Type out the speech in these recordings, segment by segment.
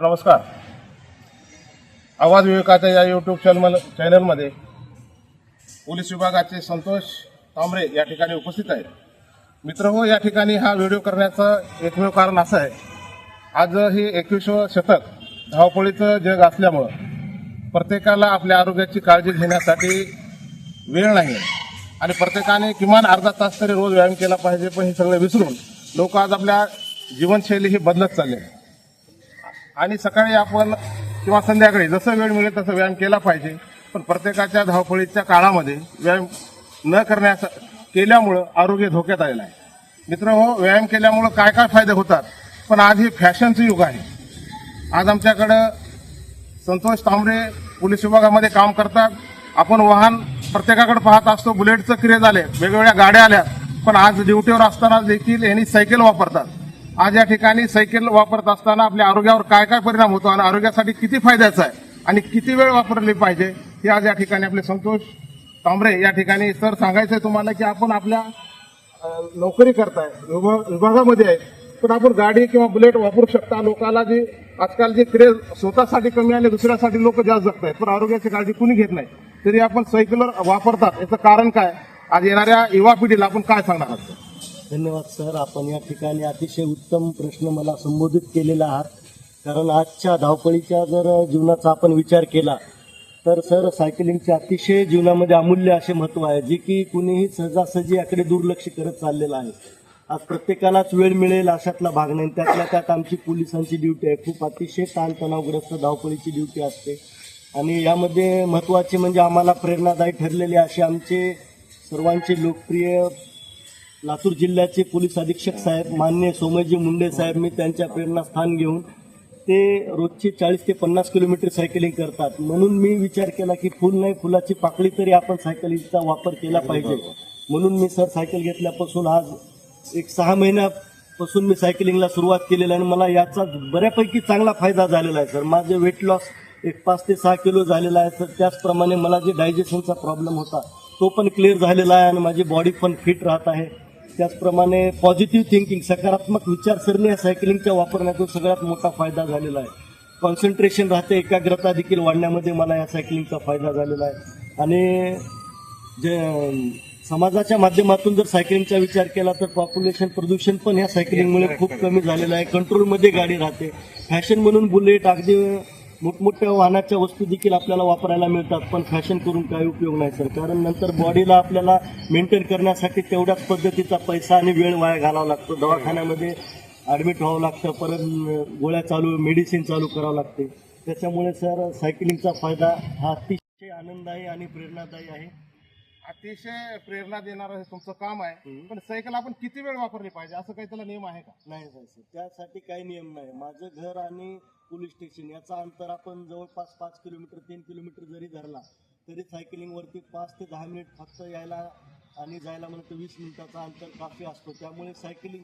नमस्कार. आवाज विवेकाच्या या यूट्यूब चॅनल चॅनलमध्ये पोलीस विभागाचे संतोष तांबरे या ठिकाणी उपस्थित आहेत. मित्र हो या ठिकाणी हा व्हिडिओ करण्याचं एकमेव कारण असं आहे. आज ही एकविसवं शतक धावपळीचं जग असल्यामुळं प्रत्येकाला आपल्या आरोग्याची काळजी घेण्यासाठी वेळ नाही आणि प्रत्येकाने किमान अर्धा तास तरी रोज व्यायाम केला पाहिजे पण हे सगळं विसरून लोक आज आपल्या जीवनशैली ही बदलत चालली आहे आणि सकाळी आपण किंवा संध्याकाळी जसं वेळ मिळेल तसं व्यायाम केला पाहिजे. पण प्रत्येकाच्या धावपळीच्या काळामध्ये व्यायाम न करण्यास केल्यामुळं आरोग्य धोक्यात आलेलं आहे. मित्र हो व्यायाम केल्यामुळं काय काय फायदे होतात? पण आज हे फॅशनचं युग आहे. आज आमच्याकडं संतोष तांबरे पोलीस विभागामध्ये काम करतात. आपण वाहन प्रत्येकाकडे पाहत असतो बुलेटचं क्रेज आले वेगवेगळ्या गाड्या आल्या पण आज ड्युटीवर असताना देखील यांनी सायकल वापरतात. आज या ठिकाणी सायकल वापरत असताना आपल्या आरोग्यावर काय काय परिणाम होतो आणि आरोग्यासाठी किती फायद्याचं आहे आणि किती वेळ वापरली पाहिजे हे आज या ठिकाणी आपले संतोष तांबरे या ठिकाणी सर सांगायचं आहे तुम्हाला की आपण आपल्या नोकरी करताय विभाग- विभागामध्ये आहे पण आपण गाडी किंवा बुलेट वापरू शकता. लोकांना जी आजकाल जी क्रेज स्वतःसाठी कमी आणि दुसऱ्यासाठी लोक जास्त जगत आहेत पण आरोग्याची काळजी कुणी घेत नाही. तरी आपण सायकलवर वापरतात याचं कारण काय? आज येणाऱ्या युवा पिढीला आपण काय सांगणार असतो धन्यवाद सर. आपण या ठिकाणी अतिशय उत्तम प्रश्न मला संबोधित केलेला आहात. कारण आजच्या धावपळीच्या जर जीवनाचा आपण विचार केला तर सर सायकलिंगचे अतिशय जीवनामध्ये अमूल्य असे महत्त्व आहे जे की कुणीही सहजासहजी याकडे दुर्लक्ष करत चाललेलं आहे. आज प्रत्येकालाच वेळ मिळेल अशातला भाग नाही. त्यातल्या त्यात आमची पोलिसांची ड्युटी आहे. खूप अतिशय ताणतणावग्रस्त धावपळीची ड्युटी असते. आणि यामध्ये महत्त्वाचे म्हणजे आम्हाला प्रेरणादायी ठरलेले असे आमचे सर्वांचे लोकप्रिय लातूर जिल्ह्याचे पोलीस अधीक्षक साहेब मान्य सोमयजी मुंडे साहेब मी त्यांच्या प्रेरणास्थान घेऊन ते रोजचे चाळीस ते पन्नास किलोमीटर सायकलिंग करतात. म्हणून मी विचार केला की फुल नाही फुलाची पाकळी तरी आपण सायकलिंगचा वापर केला पाहिजे. म्हणून मी सर सायकल घेतल्यापासून आज एक सहा महिन्यापासून मी सायकलिंगला सुरुवात केलेली आहे आणि मला याचा बऱ्यापैकी चांगला फायदा झालेला आहे सर. माझे वेट लॉस एक पाच ते सहा किलो झालेला आहे तर त्याचप्रमाणे मला जे डायजेशनचा प्रॉब्लेम होता तो पण क्लिअर झालेला आहे आणि माझी बॉडी पण फिट राहत आहे. त्याचप्रमाणे पॉझिटिव्ह थिंकिंग सकारात्मक विचारसरणी या सायकलिंगच्या वापरण्यातून सगळ्यात मोठा फायदा झालेला आहे. कॉन्सन्ट्रेशन राहते एकाग्रता देखील वाढण्यामध्ये मला या सायकलिंगचा फायदा झालेला आहे. आणि जे समाजाच्या माध्यमातून जर सायकलिंगचा विचार केला तर पॉप्युलेशन प्रदूषण पण या सायकलिंगमुळे खूप कमी झालेलं आहे. कंट्रोलमध्ये गाडी राहते. फॅशन म्हणून बुलेट अगदी मोठमोठ्या वाहनाच्या वस्तू देखील आपल्याला वापरायला मिळतात पण फॅशन करून काही उपयोग नाही सर कारण नंतर बॉडीला आपल्याला मेंटेन करण्यासाठी तेवढ्याच पद्धतीचा पैसा आणि वेळ वाया घालावा लागतो. दवाखान्यामध्ये ॲडमिट व्हावं लागतं परत गोळ्या चालू मेडिसिन चालू करावं लागते. त्याच्यामुळे सर सायकलिंगचा फायदा हा अतिशय आनंददायी आणि प्रेरणादायी आहे. अतिशय प्रेरणा देणारं हे तुमचं काम आहे. पण सायकल आपण किती वेळ वापरली पाहिजे? असं काही त्याला नियम आहे का? नाही सर त्यासाठी काही नियम नाही. माझं घर आणि पोलीस स्टेशन याचा अंतर आपण जवळपास पाच किलोमीटर तीन किलोमीटर जरी धरला तरी सायकलिंगवरती पाच ते दहा मिनिट फक्त यायला आणि जायला म्हणतो वीस मिनिटाचा अंतर काफी असतो. त्यामुळे सायकलिंग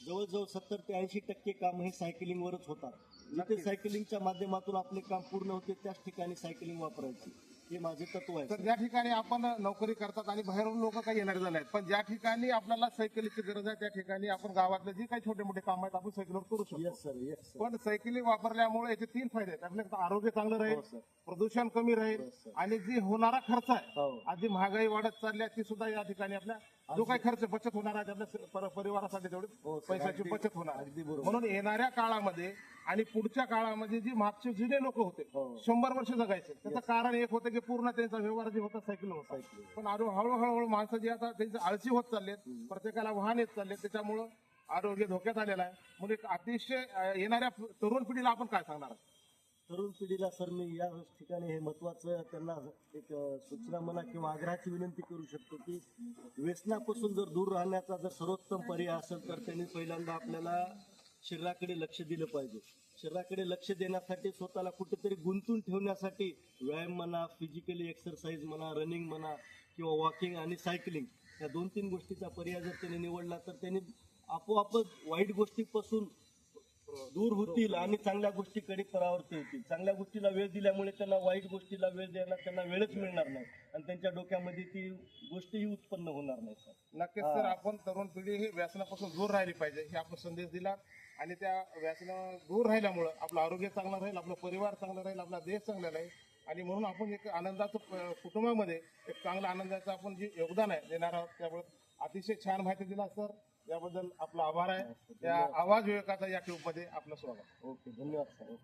जवळजवळ सत्तर ते ऐंशी टक्के काम हे सायकलिंगवरच होतात. जिथे. सायकलिंगच्या माध्यमातून आपले काम पूर्ण होते त्याच ठिकाणी सायकलिंग वापरायची. हे माझे तत्व आहे तर ज्या ठिकाणी आपण नोकरी करतात आणि बाहेरून लोक काही येणार झाले आहेत पण ज्या ठिकाणी आपल्याला सायकलीची गरज आहे त्या ठिकाणी आपण गावातले जे काही छोटे मोठे काम आहेत आपण सायकलवर करू शकतो. येस सर येस सर पण सायकली वापरल्यामुळे याचे तीन फायदे आहेत. आपलं आरोग्य चांगलं हो, राहील सर. प्रदूषण कमी राहील हो, सर. आणि जी होणारा खर्च आहे हो. आज जी महागाई वाढत चालली आहे ती सुद्धा या ठिकाणी आपल्या जो काही खर्च बचत होणार आहे पर- परिवारासाठी तेवढी हो. पैशाची बचत होणार आहे. म्हणून येणाऱ्या काळामध्ये आणि पुढच्या काळामध्ये जी मागचे जुने लोक होते हो. शंभर वर्ष जगायचे त्याचं कारण एक होतं की पूर्ण त्यांचा व्यवहार जे होता सायकल होता पण हळू- हळूहळू माणसं जी आता त्यांचे आळशी होत चाललेत प्रत्येकाला वाहन येत चाललेत त्याच्यामुळं आरोग्य धोक्यात आलेलं आहे म्हणून एक अतिशय अं, येणाऱ्या तरुण पिढीला आपण काय सांगणार आहात? तरुण पिढीला सर मी या ठिकाणी हे महत्वाचं त्यांना एक सूचना म्हणा किंवा आग्रहाची विनंती करू शकतो की व्यसनापासून जर दूर राहण्याचा जर सर्वोत्तम पर्याय असेल तर त्यांनी पहिल्यांदा आपल्याला शरीराकडे लक्ष दिलं पाहिजे. शरीराकडे लक्ष देण्यासाठी स्वतःला कुठेतरी गुंतून ठेवण्यासाठी व्यायाम म्हणा फिजिकली एक्सरसाइज म्हणा रनिंग म्हणा किंवा वॉकिंग आणि सायकलिंग या दोन तीन गोष्टीचा पर्याय जर त्यांनी निवडला तर त्यांनी आपोआपच वाईट गोष्टीपासून दूर होतील आणि चांगल्या गोष्टीकडे परावर्ती होतील चांगल्या गोष्टीला वेळ दिल्यामुळे त्यांना वाईट गोष्टीला वेळ द्यायला त्यांना वेळच मिळणार नाही. आणि त्यांच्या डोक्यामध्ये ती गोष्टीही उत्पन्न होणार नाही सर. नक्कीच सर. आपण तरुण पिढी ही व्यसनापासून दूर राहिली पाहिजे हे आपण संदेश दिला. आणि त्या व्यसना दूर राहिल्यामुळं आपलं आरोग्य चांगलं राहील आपला परिवार चांगला राहील आपला देश चांगला राहील. आणि म्हणून आपण एक आनंदाचं कुटुंबामध्ये एक चांगला आनंदाचं आपण जे योगदान आहे देणार आहोत त्यामुळे अतिशय छान माहिती दिला सर. याबद्दल आपला आभार आहे. त्या आवाज विवेकाचा या ट्यूबमध्ये आपलं स्वागत. ओके धन्यवाद सर.